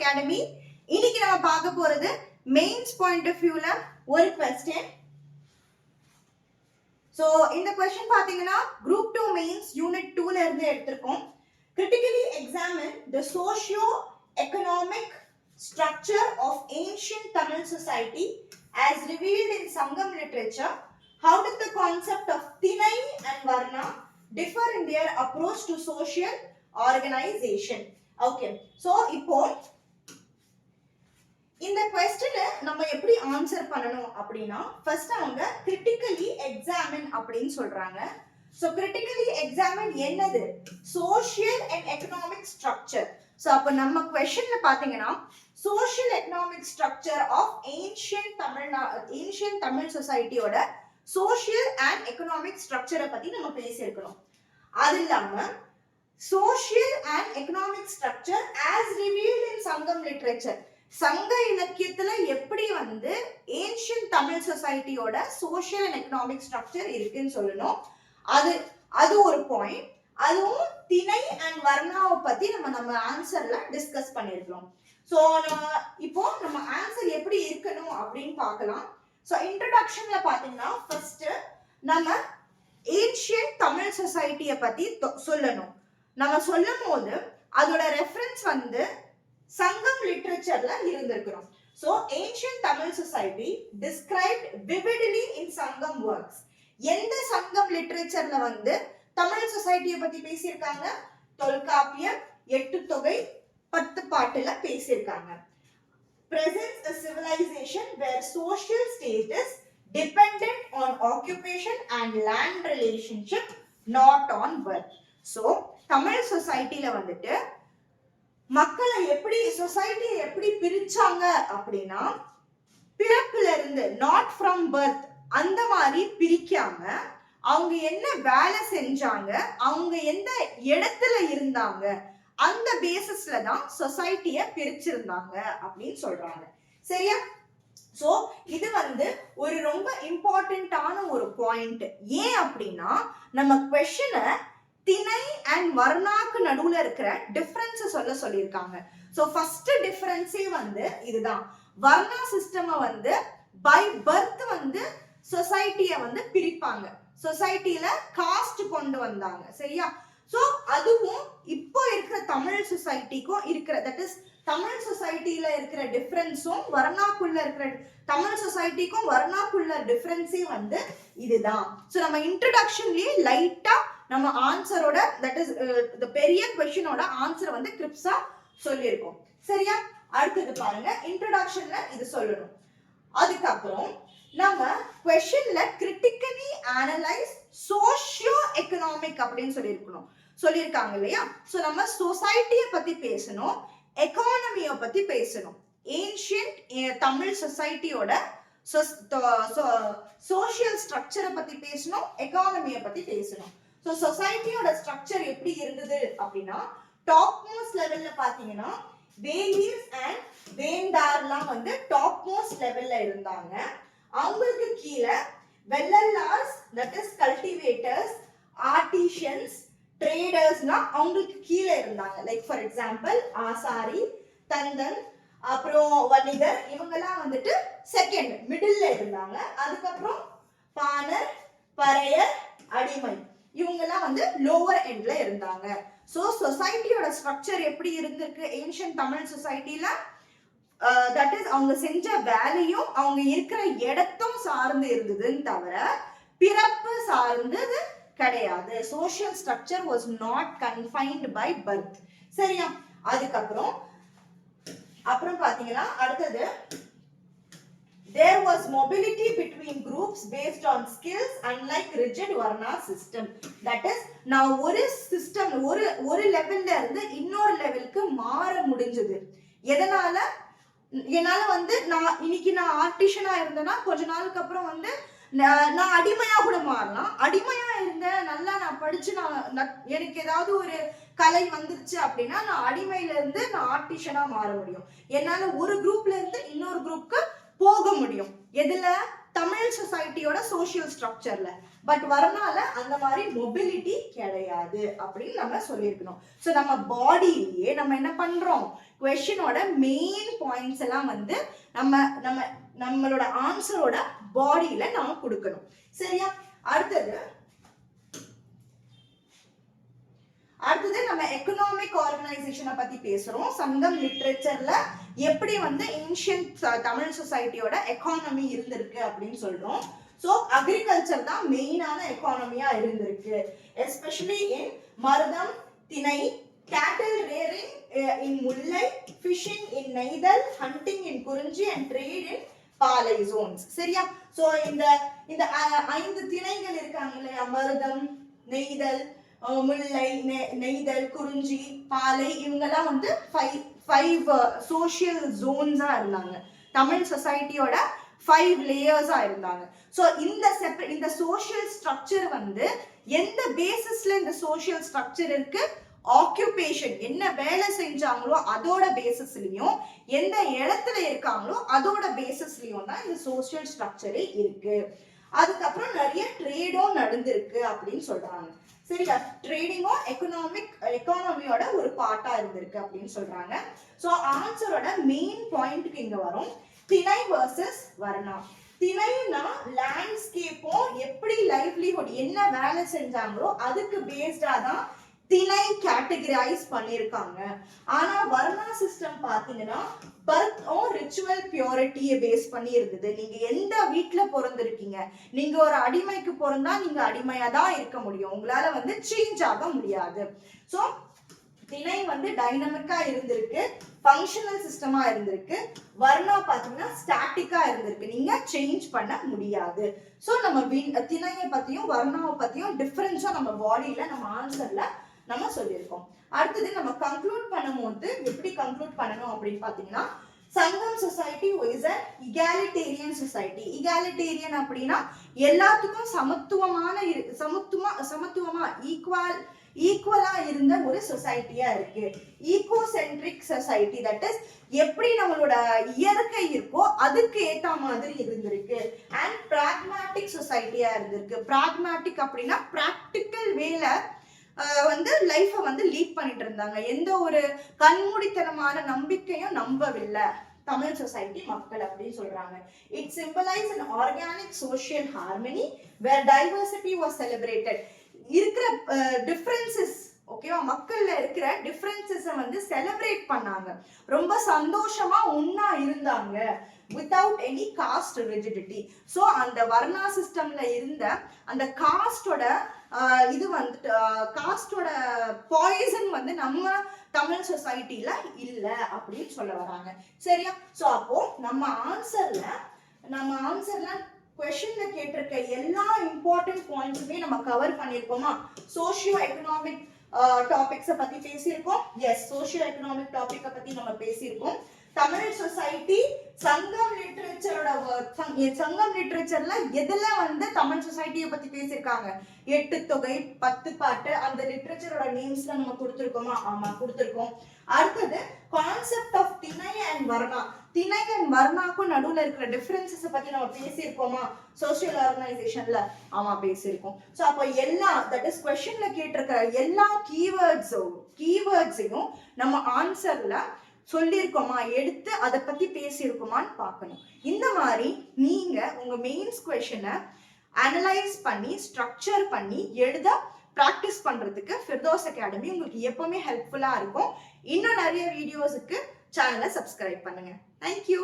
Academy இன்னைக்கு நம்ம பார்க்க போறது மெயின்ஸ் பாயிண்ட் ஆஃப் வியூல ஒரு கொஸ்டின் ஸோ இந்த கொஸ்டின் பார்த்தீங்கன்னா குரூப் டூ மெயின்ஸ் யூனிட் டூல இருந்து எடுத்திருக்கோம் critically examine the socio economic structure of ancient Tamil society as revealed in Sangam literature how did the concept of Tinai and Varna differ in their approach to social organization? Okay, so இப்போ இந்த கொஸ்டினை நம்ம எப்படி answer பண்ணணும் அப்படின்னா first அவங்க critically examine அப்படின்னு சொல்றாங்க. ஸோ கிரிட்டிக்கலி எக்ஸாமின் என்னது? Social and economic structure so அப்போ நம்ம கொஷன்ல பார்த்தீங்கன்னா social economic structure of ancient தமிழ்நா ancient Tamil சொசைட்டியோட சோஷியல் அண்ட் எக்கனாமிக் ஸ்ட்ரக்சரை பத்தி நம்ம பேசியிருக்கணும். அது இல்லாம social and economic structure as revealed in Sangam literature சங்க இலக்கியத்துல எப்படி வந்து ஏன்ஷியன் தமிழ் சொசைட்டியோட சோஷியல் அண்ட் எக்கனாமிக் ஸ்ட்ரக்சர் இருக்குன்னு சொல்லணும். அது அது ஒரு பாயிண்ட் அதுவும் திணை அண்ட் வர்ணாவை பத்தி நம்ம நம்ம ஆன்சர்ல டிஸ்கஸ் பண்ணிருக்கிறோம் ஸோ நம்ம இப்போ நம்ம ஆன்சர் எப்படி இருக்கணும் அப்படின்னு பார்க்கலாம். ஸோ இன்ட்ரடக்ஷன்ல பாத்தீங்கன்னா ஃபர்ஸ்ட் நம்ம ஏன்ஷியன் தமிழ் சொசைட்டியை பத்தி சொல்லணும். நம்ம சொல்லும் போது அதோட ரெஃபரன்ஸ் வந்து சங்கம் லிட்ரேச்சர்ல இருந்திருக்கிறோம். So ancient Tamil society described vividly in Sangam works எந்த சங்கம் லிட்ரேச்சர்ல வந்து தமிழ் சொசைட்டியை பத்தி பேசியிருக்காங்க? தொல்காப்பியம் எட்டு தொகை பத்து பாட்டுல பேசியிருக்காங்க. Presents a civilization where social status dependent on occupation and land relationship not on birth so Tamil சொசைட்டில வந்துட்டு மக்களை எப்படி சொசைட்டியை எப்படி பிரிச்சாங்க அப்படின்னா பிறப்புல இருந்து நாட் ஃப்ரம் பர்த் அந்த மாதிரி பிரிக்காம அவங்க என்ன வேலை செஞ்சாங்க அவங்க எந்த இடத்துல இருந்தாங்க அந்த பேசிஸ்ல தான் சொசைட்டிய பிரிச்சிருந்தாங்க அப்படின்னு சொல்றாங்க. சரியா? ஸோ இது வந்து ஒரு ரொம்ப இம்பார்ட்டண்ட்டான ஒரு பாயிண்ட் ஏன் அப்படின்னா நம்ம கொஷனை திணை அண்ட் வர்ணாக்கு நடுவுல இருக்கிற டிஃபரன்ஸ் சொல்ல சொல்லியிருக்காங்க. ஸோ ஃபர்ஸ்ட் டிஃபரன்ஸே வந்து இதுதான். வர்ணா சிஸ்டமை வந்து பை பர்த் வந்து சொசைட்டியை வந்து பிரிப்பாங்க. சொசைட்டியில காஸ்ட் கொண்டு வந்தாங்க. சரியா? ஸோ அதுவும் இப்போ இருக்கிற தமிழ் சொசைட்டிக்கும் இருக்கிற தட் இஸ் தமிழ் சொசைட்டியில இருக்கிற டிஃபரன்ஸும் வர்ணாக்குள்ள இருக்கிற தமிழ் சொசைட்டிக்கும் வர்ணாக்குள்ள டிஃபரன்ஸே வந்து இதுதான். ஸோ நம்ம இன்ட்ரடக்ஷன்லயே லைட்டா நம்ம ஆன்சரோட தட் இஸ் இந்த பெரிய கொஷினோட ஆன்சர் வந்து கிரிப்ஸா சொல்லியிருக்கோம். சரியா? அடுத்தது பாருங்க இன்ட்ரடக்ஷன்ல இது சொல்லணும். அதுக்கப்புறம் நம்ம கொஷின்ல கிரிட்டிக்கலி அனலைஸ் சோஷியோ எக்கனாமிக் அப்படின்னு சொல்லியிருக்கணும். சொல்லியிருக்காங்க இல்லையா? ஸோ நம்ம சொசைட்டியை பத்தி பேசணும் எக்கானமியை பத்தி பேசணும். ஏன்ஷியன்ட் தமிழ் சொசைட்டியோட சோஷியல் ஸ்ட்ரக்சரை பத்தி பேசணும் எக்கானமியை பத்தி பேசணும். ஸோ சொசைட்டியோட ஸ்ட்ரக்சர் எப்படி இருந்தது அப்படின்னா டாப் மோஸ்ட் லெவல்ல பாத்தீங்கன்னா வேலீஸ் அண்ட் வேந்தார்லாம் வந்து டாப் மோஸ்ட் லெவல்ல இருந்தாங்க. அவங்களுக்கு கீழே Vellalas that is cultivators artisans ட்ரேடர்ஸ்னா அவங்களுக்கு கீழே இருந்தாங்க. லைக் ஃபார் எக்ஸாம்பிள் ஆசாரி தந்தன் அப்புறம் வணிகர் இவங்கெல்லாம் வந்துட்டு செகண்ட் மிடில் இருந்தாங்க. அதுக்கப்புறம் பானர் பறையர் அடிமை. இவங்கெல்லாம் வந்து லோவர் எண்ட்ல இருந்தாங்க. ஸோ சொசைட்டியோட ஸ்ட்ரக்சர் எப்படி இருந்திருக்கு? ஏன்ஷியன் தமிழ் சொசைட்டில தட் இஸ் அவங்க செஞ்ச வேலையும் அவங்க இருக்கிற இடத்தும் சார்ந்து இருந்ததுன்னு தவிர பிறப்பு சார்ந்தது கிடையாது. Social structure was not confined by birth சரியா? அதுக்கப்புறம் அப்புறம் பாத்தீங்கன்னா அடுத்தது there was mobility between groups based on skills unlike rigid varna system. That is நான் ஒரு சிஸ்டம் ஒரு ஒரு லெவல்ல இருந்து இன்னொரு லெவலுக்கு மாற முடிஞ்சது. எதனால? என்னால வந்து நான் இன்னைக்கு நான் ஆர்டிஷனா இருந்தேன்னா கொஞ்ச நாளுக்கு அப்புறம் வந்து நான் நான் அடிமையா கூட மாறலாம். அடிமையா இருந்தேன் நல்லா நான் படிச்சு நான் எனக்கு ஏதாவது ஒரு கலை வந்துருச்சு அப்படின்னா நான் அடிமையில இருந்து நான் ஆர்டிஷனா மாற முடியும். என்னால ஒரு குரூப்ல இருந்து இன்னொரு குரூப்க்கு எதுல? தமிழ் சொசைட்டியோட சோஷியல் ஸ்ட்ரக்சர்ல பட் வரனால அந்த மாதிரி மொபிலிட்டி கிடையாது அப்படின்னு நம்ம சொல்லியிருக்கணும். ஸோ நம்ம பாடியிலேயே நம்ம என்ன பண்றோம்? கொஷினோட மெயின் பாயிண்ட்ஸ் எல்லாம் வந்து நம்ம நம்ம நம்மளோட ஆன்சரோட பாடியில நம்ம கொடுக்கணும். சரியா? அடுத்தது அடுத்தது நம்ம எக்கனாமிக் ஆர்கனைசேஷனை பத்தி பேசுறோம். சங்கம் லிட்ரேச்சர்ல எப்படி வந்து இன்ஷியன் தமிழ் சொசைட்டியோட எக்கானமி இருந்திருக்கு அப்படின்னு சொல்றோம். ஸோ அக்ரிகல்ச்சர் தான் மெயினான எக்கானமியா இருந்திருக்கு. எஸ்பெஷலி இன் மருதம் திணை கேட்டில் ரேரிங் இன் முல்லை ஃபிஷிங் இன் நெய்தல் ஹண்டிங் இன் குறிஞ்சி அண்ட் ட்ரேட் இன் பாலை ஜோன்ஸ் சரியா? ஸோ இந்த இந்த ஐந்து திணைகள் இருக்காங்க இல்லையா? மருதம் நெய்தல் முல்லை நெய்தல் குறிஞ்சி பாலை இவங்கெல்லாம் வந்து ஃபைவ் ஃபைவ் சோஷியல் ஜோன்ஸா இருந்தாங்க. தமிழ் சொசைட்டியோட ஃபைவ் லேயர்ஸா இருந்தாங்க. ஸோ இந்த செப்பரேட் இந்த சோஷியல் ஸ்ட்ரக்சர் வந்து எந்த பேசிஸ்ல இந்த சோஷியல் ஸ்ட்ரக்சர் இருக்கு? ஆக்குபேஷன் என்ன வேலை செஞ்சாங்களோ அதோட பேசிஸ்லயும் எந்த இடத்துல இருக்காங்களோ அதோட பேசிஸ்லயும் தான் இந்த சோஷியல் ஸ்ட்ரக்சரே இருக்கு. அதுக்கப்புறம் நிறைய ட்ரேடும் நடந்திருக்கு அப்படின்னு சொல்றாங்க. சரியா ட்ரேடிங்கும் எக்கனாமிக் எக்கானமியோட ஒரு பார்ட்டா இருந்திருக்கு அப்படின்னு சொல்றாங்க. ஸோ ஆன்சரோட மெயின் பாயிண்ட்க்கு இங்க வரும். திணை வர்சஸ் வர்ணா. திணைனா லேண்ட்ஸ்கேப்பும் எப்படி லைவ்லிஹுட் என்ன வேலை செஞ்சாங்களோ அதுக்கு பேஸ்டா தான் திணை கேட்டகரைஸ் பண்ணியிருக்காங்க. ஆனா வர்ணா சிஸ்டம் பாத்தீங்கன்னா பர்த்தும் பியூரிட்டியை பேஸ் பண்ணி இருந்தது. நீங்க எந்த வீட்டுல பிறந்திருக்கீங்க? நீங்க ஒரு அடிமைக்கு பிறந்தா நீங்க அடிமையா தான் இருக்க முடியும். உங்களால வந்து சேஞ்ச் ஆக முடியாது. ஸோ திணை வந்து டைனமிக்கா இருந்திருக்கு. ஃபங்க்ஷனல் சிஸ்டமா இருந்திருக்கு. வர்ணா பாத்தீங்கன்னா ஸ்டாட்டிக்கா இருந்திருக்கு. நீங்க சேஞ்ச் பண்ண முடியாது. ஸோ நம்ம திணையை பத்தியும் வர்ணாவை பத்தியும் டிஃப்ரென்ஸா நம்ம பாடியில நம்ம ஆன்சர்ல நம்ம சொல்லியிருக்கோம். அடுத்தது நம்ம கன்க்ளூட் பண்ணும்போது எப்படி கன்க்ளூட் பண்ணணும் அப்படின்னு பாத்தீங்கன்னா Sangam society is a egalitarian society egalitarian அப்படின்னா எல்லாத்துக்கும் சமத்துவமான சமத்துவமா சமத்துவமா ஈக்குவல் ஈக்குவலா இருந்த ஒரு சொசைட்டியா இருக்கு. ஈகோசென்ட்ரிக் சொசைட்டி தட் இஸ் எப்படி நம்மளோட இயற்கை இருக்கோ அதுக்கு ஏத்த மாதிரி இருந்திருக்கு. அண்ட் பிராக்மேட்டிக் சொசைட்டியா இருந்திருக்கு. பிராக்மேட்டிக் அப்படின்னா ப்ராக்டிக்கல் வேலை வந்து லைஃப்பை வந்து லீட் பண்ணிட்டு இருந்தாங்க. எந்த ஒரு கண்மூடித்தனமான நம்பிக்கையும் நம்பவில்லை. தமிழ் சொசைட்டி மக்கள் அப்படின்னு சொல்றாங்க. It symbolises and organic social harmony where diversity was celebrated இருக்கிற டிஃப்ரென்சஸ் ஓகேவா மக்கள்ல இருக்கிற டிஃப்ரென்சஸை வந்து செலிப்ரேட் பண்ணாங்க. ரொம்ப சந்தோஷமா ஒன்னா இருந்தாங்க without any caste rigidity so அந்த வர்ணா சிஸ்டம்ல இருந்த அந்த காஸ்டோட இது வந்துட்டு காஸ்டோட பாய்சன் வந்து நம்ம தமிழ் சொசைட்டில இல்லை அப்படின்னு சொல்ல வராங்க. சரியா? ஸோ அப்போ நம்ம ஆன்சர்ல நம்ம ஆன்சர்ல கொஷின்ல கேட்டிருக்க எல்லா இம்பார்ட்டன்ட் பாயிண்ட்ஸுமே நம்ம கவர் பண்ணியிருக்கோமா சோஷியோ எக்கனாமிக் டாபிக்ஸை பத்தி பேசியிருக்கோம். எஸ் சோஷியோ எக்கனாமிக் டாபிக்கை பத்தி நம்ம பேசியிருக்கோம். தமிழ் சொசைட்டி சங்கம் லிட்ரேச்சரோட சங்கம் லிட்ரேச்சர்ல எதுல வந்து தமிழ் சொசைட்டியை பத்தி பேசியிருக்காங்க? எட்டு தொகை பத்து பாட்டு அந்த லிட்ரேச்சரோட நேம்ஸ்ல நம்ம கொடுத்துருக்கோமா? ஆமா கொடுத்துருக்கோம். அடுத்தது concept of thinai and varna thinai and வர்ணாக்கும் நடுவுல இருக்கிற டிஃபரன்சஸ் பத்தி நம்ம பேசியிருக்கோமா? சோஷியல் ஆர்கனைசேஷன்ல ஆமா பேசியிருக்கோம். ஸோ அப்போ எல்லா தட் இஸ் கொஸ்டின்ல கேட்டிருக்கிற எல்லா கீவேர்ட்ஸும் கீவேர்ட்ஸையும் நம்ம ஆன்சர்ல சொல்லியிருக்கோமா? எடுத்து அதை பத்தி பேசியிருக்கோமான்னு பார்க்கணும். இந்த மாதிரி நீங்க உங்க மெயின்ஸ் கொஷனை அனலைஸ் பண்ணி ஸ்ட்ரக்சர் பண்ணி எழுத ப்ராக்டிஸ் பண்றதுக்கு ஃபிர்தோஸ் அகாடமி உங்களுக்கு எப்பவுமே ஹெல்ப்ஃபுல்லா இருக்கும். இன்னும் நிறைய வீடியோஸுக்கு சேனலை சப்ஸ்கிரைப் பண்ணுங்க. தேங்க்யூ